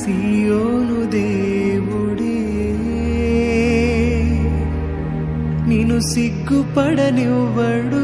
సియోను దేవుడే నిను సిగ్గుపడనివ్వడు.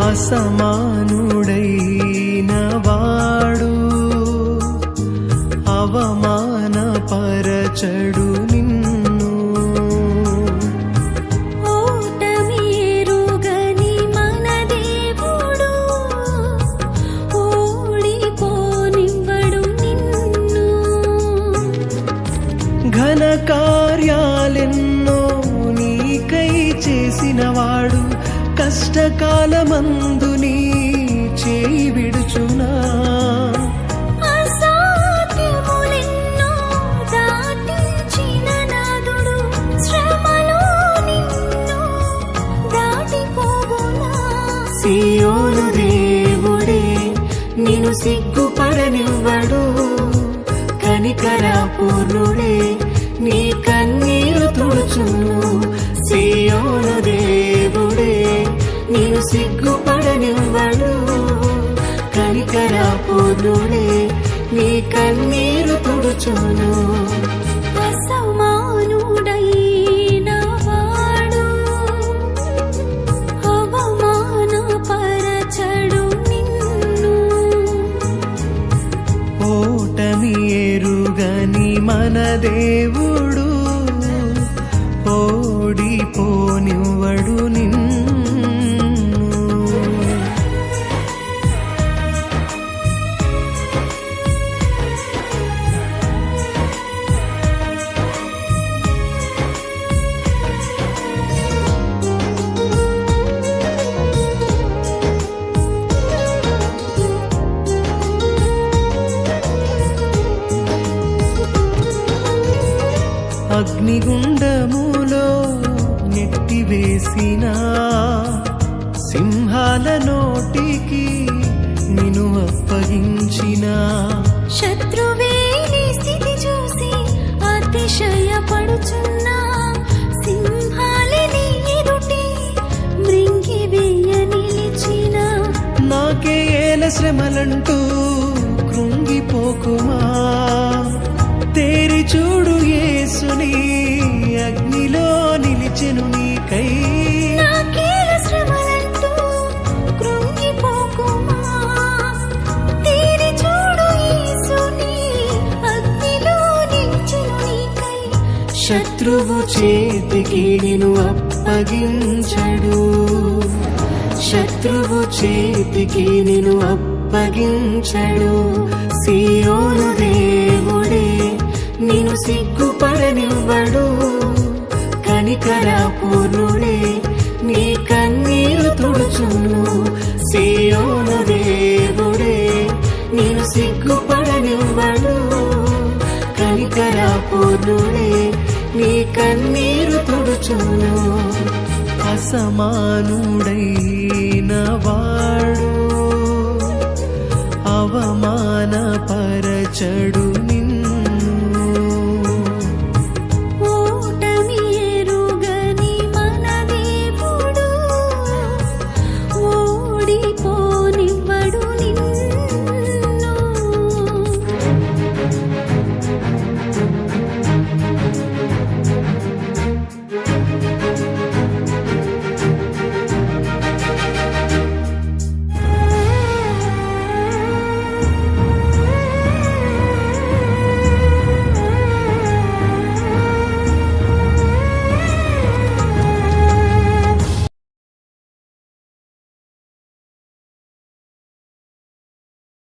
అసమానుడైన వాడు అవమానపరచడు నిన్ను. ఓటమేరుగని మన దేవుడు ఓడిపోనివ్వడు నిన్ను. ఘన కార్యాలెన్నో నీకై చేసినవాడు కష్టకాలమందు నీ చేయి విడుచునా? సియోను దేవుడే నిన్ను సిగ్గుపడనివ్వడు. కనికర పూర్ణుడే నీ పూర్ణుడే నీ కన్నీరు తుడుచును. మన దేవుడు ఓడిపోని అగ్నిగుండములో నెట్టివేసిన సింహాల నోటికి నిన్ను అప్పగించిన. శత్రువే నీ స్థితి చూసి అతిశయపడుచున్నా సింహాలే నీ ఎదుటి మృంగివేయ నిలిచిన. నాకే ఏల శ్రమలంటూ కృంగిపోకుమా? తేరి చూడు యేసుని అగ్నిలో నిలిచెను నీకై. శత్రువు చేతికి నిన్ను అప్పగించడు. శత్రువు చేతికి నిన్ను అప్పగించడు. సియోను దేవుడే కన్నీరు తుడుచు. అసమానుడైన వాడు అవమాన పరచడు